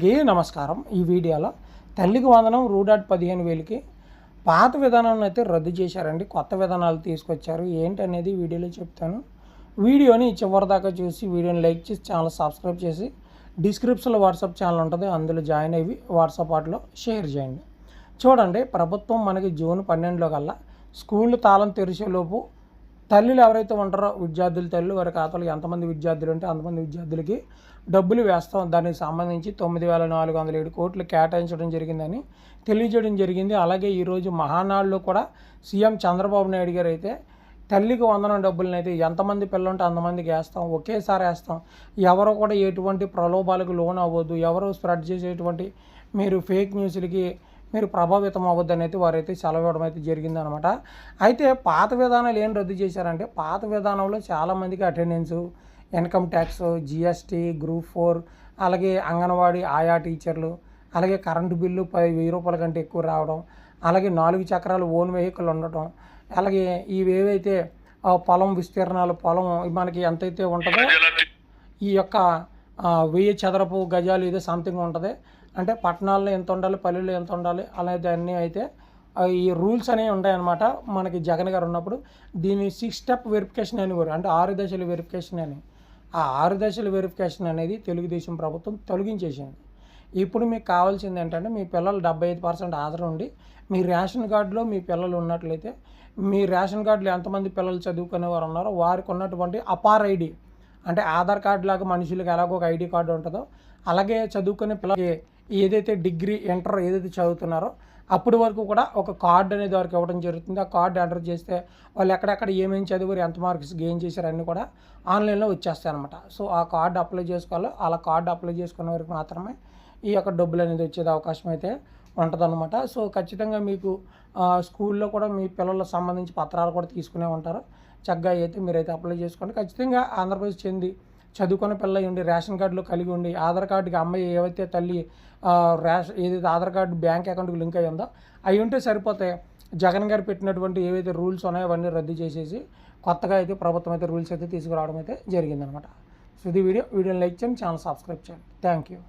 అందరికీ నమస్కారం. ఈ వీడియోలో తల్లికి వందనం రూడాట్ పదిహేను వేలకి పాత విధానాన్ని అయితే రద్దు చేశారండి. కొత్త విధానాలు తీసుకొచ్చారు. ఏంటనేది వీడియోలో చెప్తాను. వీడియోని చివరిదాకా చూసి వీడియోని లైక్ చేసి ఛానల్ సబ్స్క్రైబ్ చేసి డిస్క్రిప్షన్లో వాట్సాప్ ఛానల్ ఉంటుంది. అందులో జాయిన్ అయ్యి వాట్సాప్ ఆటలో షేర్ చేయండి. చూడండి ప్రభుత్వం మనకి జూన్ పన్నెండులో కల్లా స్కూళ్ళు తాళం తెరిచేలోపు తల్లులు ఎవరైతే ఉంటారో విద్యార్థుల తల్లి వారి ఖాతాలో ఎంతమంది విద్యార్థులు ఉంటే అంతమంది విద్యార్థులకి డబ్బులు వేస్తాం. దానికి సంబంధించి తొమ్మిది వేల నాలుగు వందల ఏడు కోట్లు కేటాయించడం జరిగిందని తెలియజేయడం జరిగింది. అలాగే ఈరోజు మహానాడులో కూడా సీఎం చంద్రబాబు నాయుడు గారు అయితే తల్లికి వందనం డబ్బులను అయితే ఎంతమంది పిల్లలుంటే అంతమందికి వేస్తాం ఒకేసారి వేస్తాం. ఎవరు కూడా ఎటువంటి ప్రలోభాలకు లోన్ అవ్వద్దు ఎవరు స్ప్రెడ్ చేసేటువంటి మీరు ఫేక్ న్యూస్లకి మీరు ప్రభావితం అవ్వద్దని అయితే వారైతే సెలవు ఇవ్వడం అయితే జరిగిందనమాట. అయితే పాత విధానాలు ఏం రద్దు చేశారంటే పాత విధానంలో చాలామందికి attendance income tax GST group four అలాగే అంగన్వాడీ ఆయా టీచర్లు అలాగే కరెంటు బిల్లు పై వెయ్యి రూపాయల కంటే ఎక్కువ రావడం అలాగే నాలుగు చక్రాలు ఓన్ వెహికల్ ఉండటం అలాగే ఇవి ఏవైతే పొలం విస్తీర్ణాలు పొలం మనకి ఎంతైతే ఉంటుందో ఈ యొక్క వెయ్యి చదరపు గజాలు ఇది సంథింగ్ ఉంటుంది. అంటే పట్టణాల్లో ఎంత ఉండాలి పల్లెల్లో ఎంత ఉండాలి అలాగే అన్నీ అయితే ఈ రూల్స్ అనేవి ఉంటాయన్నమాట మనకి జగన్ గారు ఉన్నప్పుడు. దీన్ని సిక్స్ స్టెప్ వెరిఫికేషన్ అని కూడా అంటే ఆరు దశల వెరిఫికేషన్ అని. ఆ ఆరు దశల వెరిఫికేషన్ అనేది తెలుగుదేశం ప్రభుత్వం తొలగించేసింది. ఇప్పుడు మీకు కావాల్సింది ఏంటంటే మీ పిల్లలు డెబ్బై ఐదు పర్సెంట్ హాజరు ఉండి మీ రేషన్ కార్డులో మీ పిల్లలు ఉన్నట్లయితే మీ రేషన్ కార్డులో ఎంతమంది పిల్లలు చదువుకునే వారు ఉన్నారో వారికి ఉన్నటువంటి అపార్ ఐడి అంటే ఆధార్ కార్డు లాగా మనుషులకు ఎలాగో ఒక ఐడి కార్డు ఉంటుందో అలాగే చదువుకునే పిల్లలకి ఏదైతే డిగ్రీ ఇంటర్ ఏదైతే చదువుతున్నారో అప్పటి వరకు కూడా ఒక కార్డు అనేది వారికి ఇవ్వడం జరుగుతుంది. ఆ కార్డు ఎంటర్ చేస్తే వాళ్ళు ఎక్కడెక్కడ ఏమేమి చదివారు ఎంత మార్క్స్ గెయిన్ చేశారు అన్నీ కూడా ఆన్లైన్లో వచ్చేస్తాయి అనమాట సో ఆ కార్డు అప్లై చేసుకోవాలి. అలా కార్డు అప్లై చేసుకున్న వరకు మాత్రమే ఈ యొక్క డబ్బులు అనేది వచ్చేది అవకాశం అయితే ఉంటుందన్నమాట. సో ఖచ్చితంగా మీకు స్కూల్లో కూడా మీ పిల్లలకు సంబంధించి పత్రాలు కూడా తీసుకునే ఉంటారు. చక్కగా అయితే మీరైతే అప్లై చేసుకోండి. ఖచ్చితంగా ఆంధ్రప్రదేశ్ చెంది చదువుకున్న పిల్ల ఉండి రేషన్ కార్డులో కలిగి ఉండి ఆధార్ కార్డుకి అమ్మాయి ఏవైతే తల్లి రేషన్ ఏదైతే ఆధార్ కార్డు బ్యాంక్ అకౌంట్కి లింక్ అయ్యి ఉందో అవి ఉంటే సరిపోతాయి జగన్ గారు పెట్టినటువంటి ఏవైతే రూల్స్ ఉన్నాయో అవన్నీ రద్దు చేసేసి కొత్తగా అయితే ప్రభుత్వం అయితే రూల్స్ అయితే తీసుకురావడం అయితే జరిగిందనమాట సో ఇది వీడియో. వీడియోని లైక్ చేయండి ఛానల్ సబ్స్క్రైబ్ చేయండి. Thank you.